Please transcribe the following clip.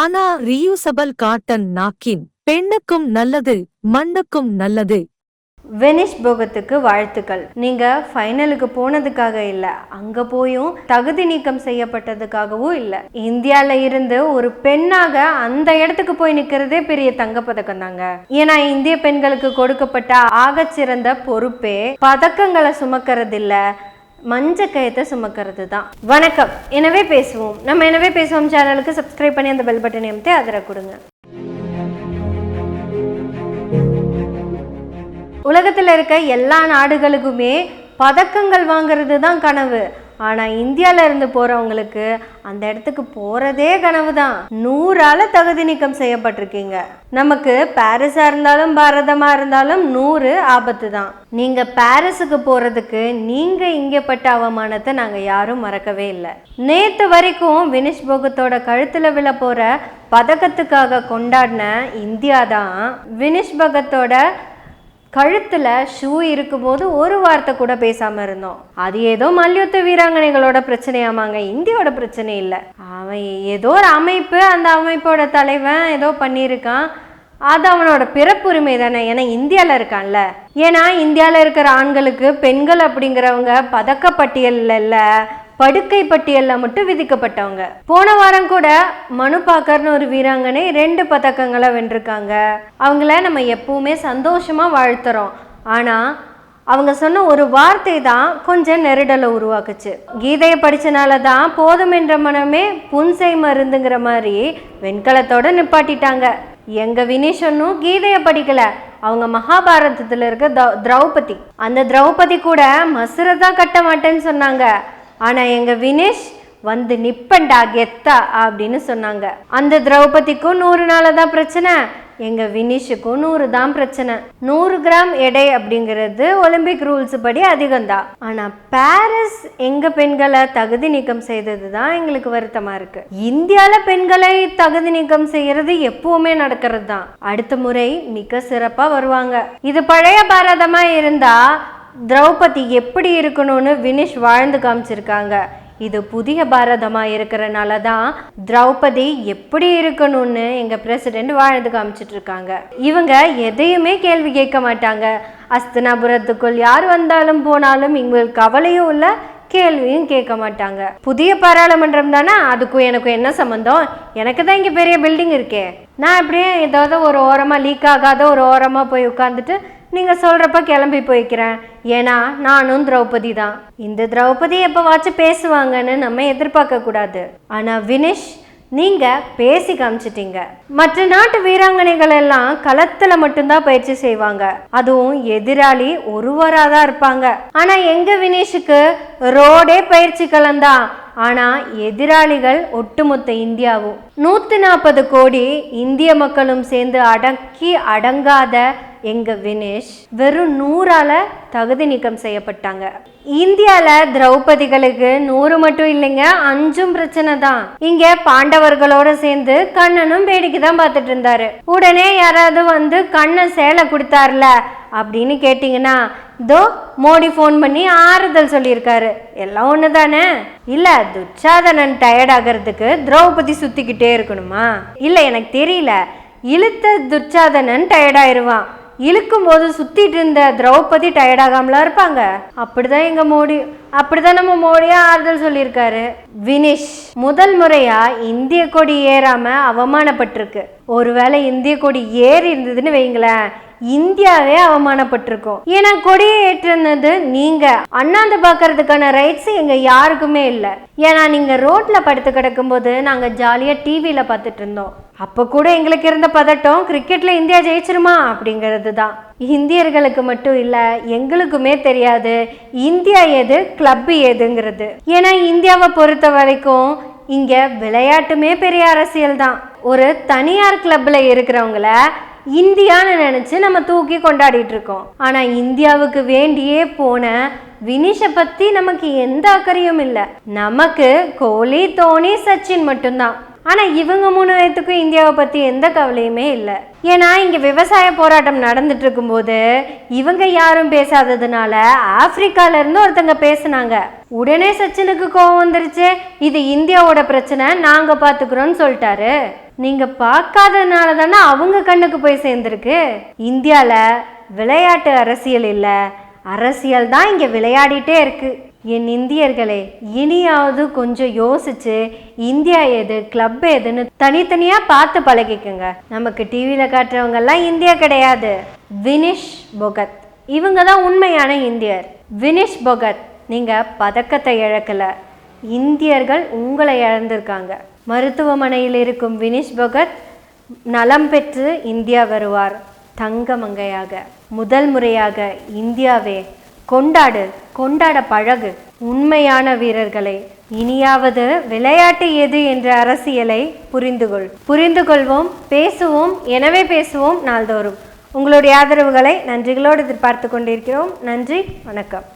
ஆனா reusable cotton நாக்கின் பெண்ணுக்கும் நல்லது மண்ணுக்கும் நல்லது. வெனிஷ் போகத்துக்கு வாழ்த்துக்கள். நீங்க ஃபைனலுக்கு போனதுக்காக இல்ல அங்க போயும் தகுதி நீக்கம் செய்யப்பட்டதுக்காகவும் இல்ல. இந்தியால இருந்து ஒரு பெண்ணாக அந்த இடத்துக்கு போய் நிக்கிறதே பெரிய தங்கப்பதக்கம் தாங்க. ஏன்னா இந்திய பெண்களுக்கு கொடுக்கப்பட்ட ஆகச்சிறந்த பொறுப்பே பதக்கங்களை சுமக்கிறது இல்லை மஞ்ச கயத்தை சுமக்கிறது தான் வணக்கம். எனவே பேசுவோம். நம்ம எனவே பேசுவோம் சேனலுக்கு சப்ஸ்கிரைப் பண்ணி அந்த பெல் பட்டன் அமைத்து ஆதரவு கொடுங்க. உலகத்தில் இருக்க எல்லா நாடுகளுக்குமே பதக்கங்கள் வாங்குறது தான் கனவு. ஆனால் இந்தியாவில் இருந்து போகிறவங்களுக்கு அந்த இடத்துக்கு போகிறதே கனவு தான் நூறால் தகுதி நீக்கம் செய்யப்பட்டிருக்கீங்க. நமக்கு பாரிஸாக இருந்தாலும் பாரதமாக இருந்தாலும் நூறு ஆபத்து தான் நீங்கள் பாரிஸுக்கு போகிறதுக்கு நீங்கள் இங்கே பட்ட அவமானத்தை நாங்கள் யாரும் மறக்கவே இல்லை. நேற்று வரைக்கும் வினிஷ் போகத்தோட கழுத்தில் விழ போகிற பதக்கத்துக்காக கொண்டாடின இந்தியா தான் வினிஷ் பகத்தோட கழுத்தில் ஷூ இருக்கும்போது ஒரு வார்த்தை கூட பேசாமல் இருந்தோம். அது ஏதோ மல்யுத்த வீராங்கனைகளோட பிரச்சனையாமாங்க இந்தியோட பிரச்சனை இல்லை. அவன் ஏதோ ஒரு அமைப்பு அந்த அமைப்போட தலைவன் ஏதோ பண்ணியிருக்கான். அது அவனோட பிறப்புரிமை தானே. ஏன்னா இந்தியாவில் இருக்கான்ல. ஏன்னா இந்தியாவில் இருக்கிற ஆண்களுக்கு பெண்கள் அப்படிங்கிறவங்க பதக்கப்பட்டியலில். இல்லை படுக்கை பட்டியலில் மட்டும் விதிக்கப்பட்டவங்க. போன வாரம் கூட மனு பாக்கர்னு ஒரு வீராங்கனை ரெண்டு பதக்கங்களை வென்றிருக்காங்க. அவங்கள நம்ம எப்பவுமே சந்தோஷமாக வாழ்த்துறோம். ஆனால் அவங்க சொன்ன ஒரு வார்த்தை தான் கொஞ்சம் நெருடலை உருவாக்குச்சு. கீதையை படித்தனால தான் போதும் என்ற மனமே புன்சை மருந்துங்கிற மாதிரி வெண்கலத்தோட நிப்பாட்டிட்டாங்க. எங்கள் வினீஷ் ஒன்றும் கீதையை படிக்கலை. அவங்க மகாபாரதத்தில் இருக்க திரௌபதி. அந்த திரௌபதி கூட மசுரை தான் கட்ட மாட்டேன்னு சொன்னாங்க. ஆனால் எங்கள் வினேஷ் வந்து நிப்பண்டா கெத்தா அப்படின்னு சொன்னாங்க. அந்த திரௌபதிக்கும் நூறு நாள தான் பிரச்சனை எங்கள் வினிஷுக்கும் நூறு தான் பிரச்சனை. நூறு கிராம் எடை அப்படிங்கிறது ஒலிம்பிக் ரூல்ஸ் படி அதிகம்தான். ஆனால் பாரிஸ் எங்கள் பெண்களை தகுதி நீக்கம் செய்தது தான் எங்களுக்கு வருத்தமாக இருக்குது இந்தியாவில் பெண்களை தகுதி நீக்கம் செய்கிறது எப்பவுமே நடக்கிறது தான் அடுத்த முறை மிக சிறப்பாக வருவாங்க. இது பழைய பாரதமாக இருந்தால் திரௌபதி எப்படி இருக்கணும்னு வினிஷ் வாழ்ந்து காமிச்சிருக்காங்க. இது புதிய பாரதமாக இருக்கிறனால தான் திரௌபதி எப்படி இருக்கணும்னு எங்கள் பிரசிடெண்ட் வாழ்ந்து காமிச்சிட்டு இருக்காங்க இவங்க எதையுமே கேள்வி கேட்க மாட்டாங்க. அஸ்தனாபுரத்துக்குள் யார் வந்தாலும் போனாலும் இவங்களுக்கு கவலையும் இல்லை கேள்வியும் கேட்க மாட்டாங்க. புதிய பாராளுமன்றம் தானே அதுக்கும் எனக்கும் என்ன சம்மந்தம் எனக்கு தான் இங்கே பெரிய பில்டிங் இருக்கே. நான் அப்படியே ஏதாவது ஒரு ஓரமாக லீக் ஆகாத ஒரு ஓரமாக போய் உட்காந்துட்டு நீங்கள் சொல்கிறப்ப கிளம்பி போய்க்கிறேன். ஏன்னா நானும் திரௌபதி தான். இந்த திரௌபதி எப்போவாச்சும் பேசுவாங்கன்னு நம்ம எதிர்பார்க்கக்கூடாது ஆனால் வினிஷ் நீங்கள் பேசி காமிச்சிட்டீங்க. மற்ற நாட்டு வீராங்கனைகள் எல்லாம் களத்தில் மட்டும்தான் பயிற்சி செய்வாங்க. அதுவும் எதிராளி ஒருவராக தான் இருப்பாங்க. ஆனால் எங்கள் வினேஷுக்கு ரோடே பயிற்சி களம்தான் ஆனால் எதிராளிகள் ஒட்டுமொத்த இந்தியாவும். நூற்றி நாற்பது கோடி இந்திய மக்களும் சேர்ந்து அடக்கி அடங்காத எங்க வினேஷ் வெறும் நூறால தகுதி நீக்கம் செய்யப்பட்டாங்க. இந்தியால திரௌபதிகளுக்கு நூறு மட்டும் இல்லைங்க அஞ்சும் பிரச்சனை தான். இங்க பாண்டவர்களோட சேர்ந்து கண்ணனும் வேடிக்கை தான் பார்த்துட்டு இருந்தாரு. உடனே யாராவது வந்து கண்ணன் சேலை கொடுத்தாருல அப்படின்னு கேட்டிங்கன்னா இதோ மோடி ஃபோன் பண்ணி ஆறுதல் சொல்லியிருக்காரு. எல்லாம் ஒன்று தானே இல்லை துச்சாதனன் டயர்ட் ஆகிறதுக்கு திரௌபதி சுற்றிக்கிட்டே இருக்கணுமா? இல்லை எனக்கு தெரியல. இழுத்த துச்சாதனன் டயர்டாயிருவான் இழுக்கும் போது சுத்திட்டு இருந்த திரௌபதி டயர்டாகாமலா இருப்பாங்க. அப்படிதான் எங்க மோடி. அப்படிதான் நம்ம மோடியா ஆறுதல் சொல்லியிருக்காரு. வினிஷ் முதல் முறையா இந்திய கொடி ஏறாம அவமானப்பட்டிருக்கு. ஒருவேளை இந்திய கொடி ஏறி இருந்ததுன்னு வைங்களேன் இந்தியாவே அவமானப்பட்டிருக்கும். ஏன்னா கொடியை ஏற்றுனது நீங்க. அண்ணாந்து பார்க்கறதுக்கான ரைட்ஸ் எங்க யாருக்குமே இல்லை. ஏன்னா நீங்க ரோட்ல படுத்து கிடக்கும்போது நாங்க ஜாலியா டிவியில பார்த்துட்டு இருந்தோம் அப்போ கூட எங்களுக்கு இருந்த பதட்டம் கிரிக்கெட்ல இந்தியா ஜெயிச்சிருமா? அப்படிங்கிறது தான். இந்தியர்களுக்கு மட்டும் இல்லை எங்களுக்குமே தெரியாது இந்தியா எது கிளப் எதுங்கிறது. ஏன்னா இந்தியாவை பொறுத்த வரைக்கும் இங்க விளையாட்டுமே பெரிய அரசியல் தான். ஒரு தனியார் கிளப்ல இருக்கிறவங்கள இந்தியான்னு நினச்சி நம்ம தூக்கி கொண்டாடிட்டு இருக்கோம் ஆனால் இந்தியாவுக்கு வேண்டியே போன வினிஷை பற்றி நமக்கு எந்த அக்கறையும் இல்லை. நமக்கு கோலி தோனி சச்சின் மட்டும்தான். ஆனால் இவங்க மூணு பேத்துக்கும் இந்தியாவை பற்றி எந்த கவலையுமே இல்லை. ஏன்னா இங்கே விவசாய போராட்டம் நடந்துட்டு இருக்கும்போது இவங்க யாரும் பேசாததுனால ஆப்பிரிக்கால இருந்து ஒருத்தங்க பேசுனாங்க. உடனே சச்சினுக்கு கோவம் வந்துருச்சு. இது இந்தியாவோட பிரச்சனை நாங்கள் பார்த்துக்குறோன்னு சொல்லிட்டாரு. நீங்க பார்க்காதனால தானே அவங்க கண்ணுக்கு போய் சேர்ந்துருக்கு? இந்தியால விளையாட்டு அரசியல் இல்ல. அரசியல் தான் இங்க விளையாடிட்டே இருக்கு. என் இந்தியர்களே இனியாவது கொஞ்சம் யோசிச்சு இந்தியா எது கிளப் எதுன்னு தனித்தனியா பார்த்து பழகிக்கோங்க. நமக்கு டிவியில காட்டுறவங்க எல்லாம் இந்தியா கிடையாது. வினிஷ் பொகத். இவங்க தான் உண்மையான இந்தியர். வினிஷ் பொகத் நீங்க பதக்கத்தை இழக்கல. இந்தியர்கள் உங்களை இழந்திருக்காங்க. மருத்துவமனையில் இருக்கும் வினிஷ் பகத் நலம் பெற்று இந்தியா வருவார். தங்க மங்கையாக முதல் முறையாக இந்தியாவே கொண்டாடு கொண்டாட பழகு. உண்மையான வீரர்களை இனியாவது விளையாட்டு எது என்ற அரசியலை புரிந்து கொள் புரிந்து கொள்வோம் பேசுவோம் எனவே பேசுவோம் நாள்தோறும். உங்களுடைய ஆதரவுகளை நன்றிகளோடு எதிர்பார்த்து கொண்டிருக்கிறோம். நன்றி வணக்கம்.